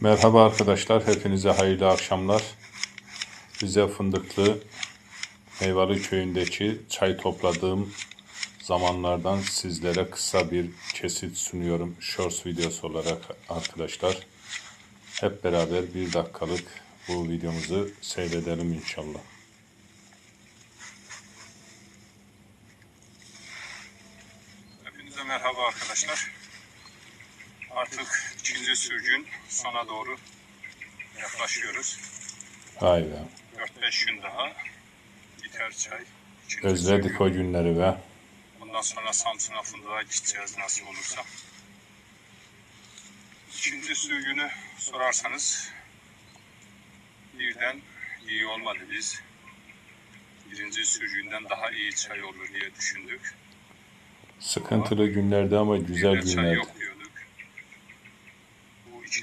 Merhaba arkadaşlar, hepinize hayırlı akşamlar. Bize fındıklı Meyvalı köyündeki çay topladığım zamanlardan sizlere kısa bir kesit sunuyorum. Shorts videosu olarak arkadaşlar. Hep beraber bir dakikalık bu videomuzu seyredelim inşallah. Hepinize merhaba arkadaşlar. Artık ikinci sürgün sona doğru yaklaşıyoruz. Be. 4-5 gün daha biter çay. İkinci Özledik sürgün. o günleri be. Bundan sonra Samsun'a fındığa gideceğiz nasıl olursa. İkinci sürgünü sorarsanız birden iyi olmadı biz. Birinci sürgünden daha iyi çay olur diye düşündük. Sıkıntılı günlerdi ama güzel de çay günlerdi. yok.